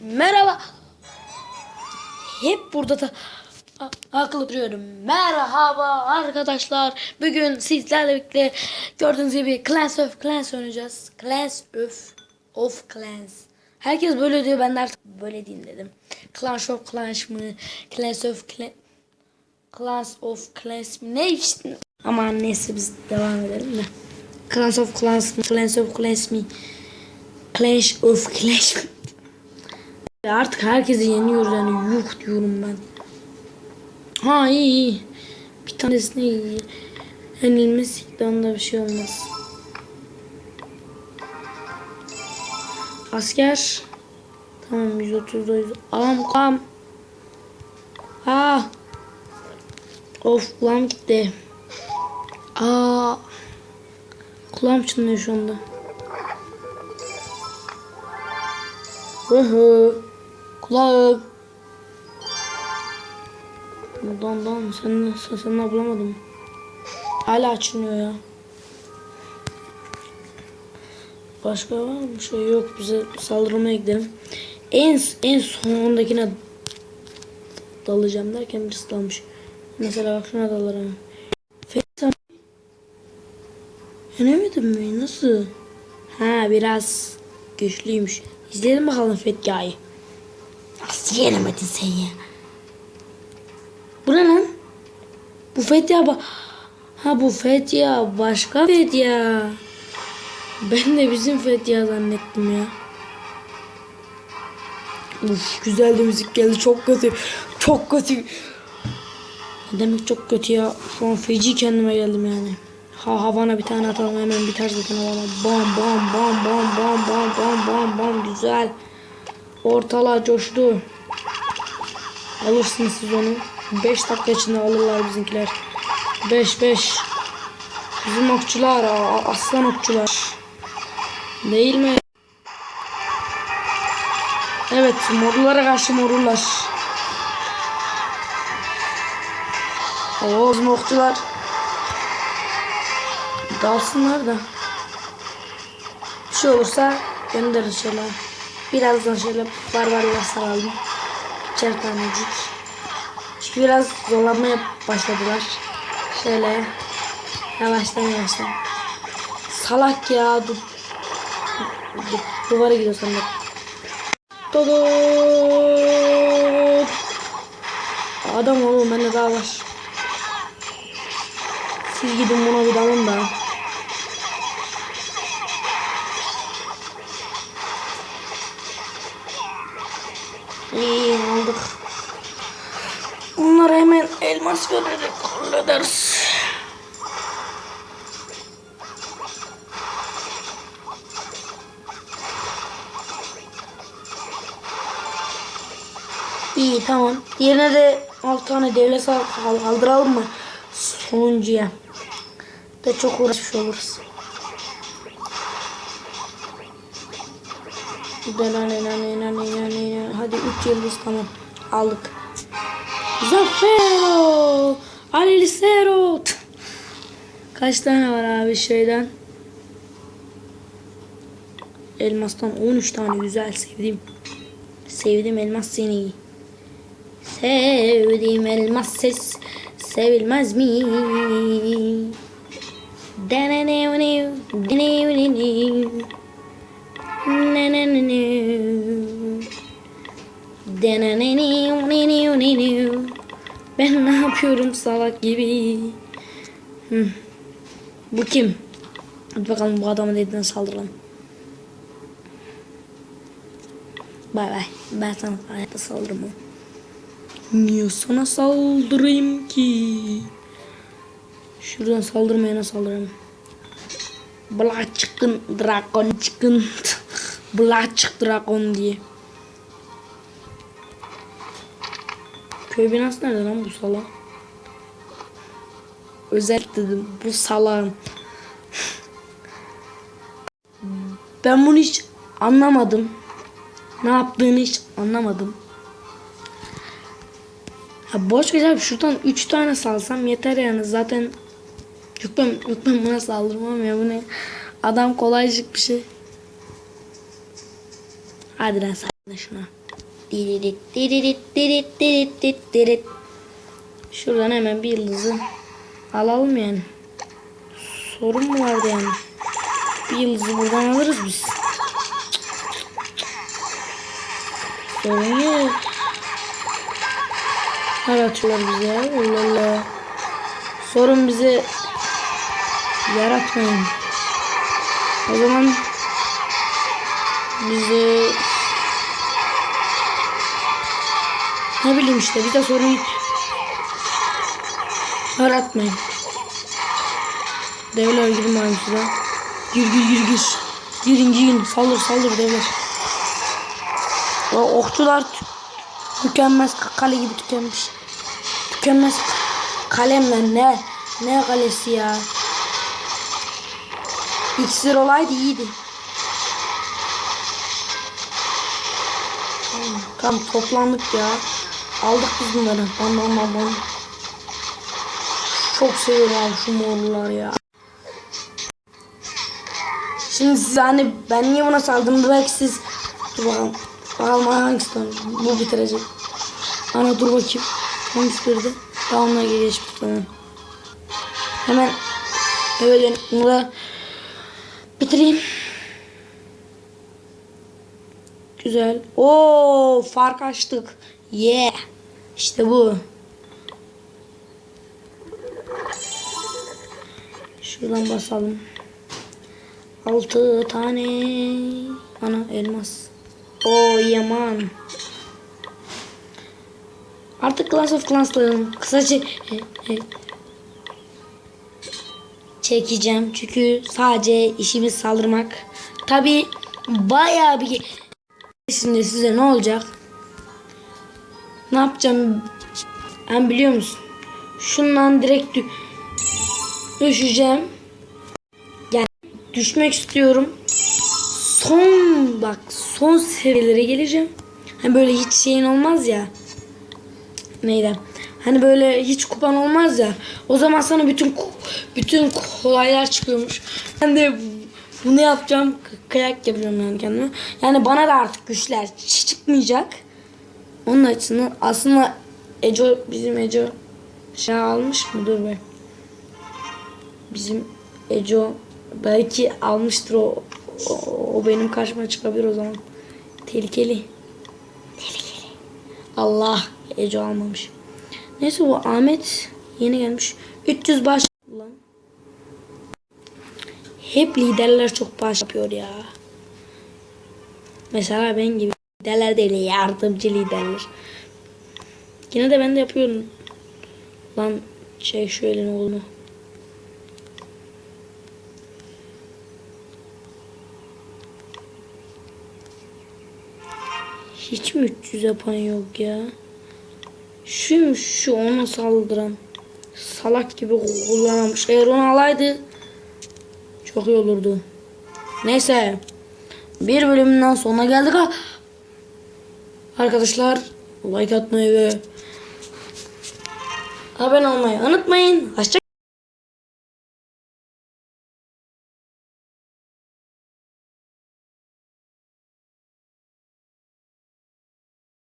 Merhaba. Hep burada da a- akıl duruyorum. Merhaba arkadaşlar. Bugün sizlerle birlikte gördüğünüz gibi Clans of Clans oynayacağız. Clans of of Clans. Herkes böyle diyor ben de artık böyle diyeyim dedim. Clash of Clans mı? Clans of Clans Clans of Clans mı? Ne işte? Ama neyse biz devam edelim de. Clans of Clans mı? Clans of Clans mi? Clash of Clash mı? Artık herkesi yeniyoruz yani yuh diyorum ben. Ha iyi iyi. Bir tanesine iyi. Yenilmesi de onda bir şey olmaz. Asker. Tamam 130'da 100. Am kam. Ha. Of kulağım gitti. Aa. Kulağım çınlıyor şu anda. Hı hı. Kulağım. Dan dan sen sen, sen bulamadım. Hala açılmıyor ya. Başka var mı? Şey yok. Bize saldırmaya gidelim. En en sondakine dalacağım derken birisi dalmış. Mesela bak şuna dalarım. Fethi Yenemedim mi? Nasıl? Ha biraz güçlüymüş. İzleyelim bakalım Fethiye'yi. Nasıl yenemedin sen ya? Bu ne lan? Bu Fethiye ba Ha bu Fethiye başka Fethiye. Ben de bizim Fethiye zannettim ya. Uf güzel de müzik geldi çok kötü. Çok kötü. Ne demek çok kötü ya. Şu an feci kendime geldim yani. Ha havana bir tane atalım hemen biter zaten havana. Bam bam bam bam bam bam bam bam bam güzel. Ortalığa coştu. Alırsınız siz onu. 5 dakika içinde alırlar bizimkiler. 5 5. Bizim okçular aslan okçular. Değil mi? Evet morlulara karşı morlular. Oo bizim okçular. Dalsınlar da. Bir şey olursa gönderin şöyle. Birazdan şöyle barbarlar saralım. İçer tanecik. Çünkü biraz zorlanmaya başladılar. Şöyle yavaştan yavaştan. Salak ya. Du du duvara gidiyor sanırım. Dodo. Adam oğlum bende daha var. Siz gidin buna bir dalın da. İyi aldık. Bunlara hemen elmas vererek hallederiz. İyi tamam. Yerine de 6 tane devlet kaldıralım mı? Sonuncuya. Da çok uğraşmış oluruz. Hadi 3 yıldız tamam. Aldık. Zafero. Alisero. Kaç tane var abi şeyden? Elmastan 13 tane güzel sevdim. Sevdim elmas seni. Sevdim elmas ses sevilmez mi? Denenevnev, denenevnev. Ben ne yapıyorum salak gibi? Hı. Bu kim? Hadi bakalım bu adamın dediğine saldıralım. Bay bay. Ben sana hayatta saldırmam. Niye sana saldırayım ki? Şuradan saldırmayana saldırayım. Black chicken, dragon chicken. Black dragon diye. Köy binası nerede lan bu salak? Özel dedim bu salağın. Ben bunu hiç anlamadım. Ne yaptığını hiç anlamadım. Ha boş güzel şuradan 3 tane salsam yeter yani zaten yok ben, yok ben buna saldırmam ya bu ne adam kolaycık bir şey. Hadi lan saldırın şuna. Diririt, diririt, diririt, diririt, diririt, diririt. Şuradan hemen bir yıldızı alalım yani. Sorun mu vardı yani? Bir yıldızı buradan alırız biz. Sorun yok. Her atıyorlar bize. Allah Allah. Sorun bize yaratmayın. O zaman bize ne bileyim işte bize sorun yaratmayın. Devler girin şuraya. Gir gir gir gir. Girin girin. Saldır saldır devler. O okçular tü- tükenmez kale gibi tükenmiş. Tükenmez kalemle ne? Ne kalesi ya? İksir olaydı iyiydi. Tamam toplandık ya. Aldık biz bunları. Bam bam bam bam. Çok seviyorum abi şu morlular ya. Şimdi siz hani ben niye buna saldım belki siz dur bakalım. Bakalım hangisi tamam. Bu bitirecek. Ana dur bakayım. Hangisi bitirdi? Tamamla geçmiş tamam. Hemen eve dönüp bunu da bitireyim. Güzel. Oo fark açtık. Yeah. İşte bu. Şuradan basalım. Altı tane ana elmas. O yaman. Artık Clash of Clans'ların kısaca e, e, çekeceğim. Çünkü sadece işimiz saldırmak. Tabi bayağı bir şimdi size ne olacak? Ne yapacağım? Ben biliyor musun? Şundan direkt dü- düşeceğim. Yani düşmek istiyorum. Son bak son seviyelere geleceğim. Hani böyle hiç şeyin olmaz ya. Neydi? Hani böyle hiç kupan olmaz ya. O zaman sana bütün bütün kolaylar çıkıyormuş. Ben de bunu yapacağım. Kayak yapıyorum yani kendime. Yani bana da artık güçler çıkmayacak. Onun açısından aslında Eco bizim Eco şey almış mı? Dur be. Bizim Eco belki almıştır o, o, o benim karşıma çıkabilir o zaman. Tehlikeli. Tehlikeli. Allah Eco almamış. Neyse bu Ahmet yeni gelmiş. 300 baş lan. Hep liderler çok baş yapıyor ya. Mesela ben gibi liderler değil yardımcı liderler. Yine de ben de yapıyorum. Lan şey şu elin oğlunu. Hiç mi 300 yapan yok ya? Şuymuş şu ona saldıran. Salak gibi kullanmış. Eğer onu alaydı çok iyi olurdu. Neyse. Bir bölümünden sonuna geldik. ha. Arkadaşlar like atmayı ve abone olmayı unutmayın. Hoşça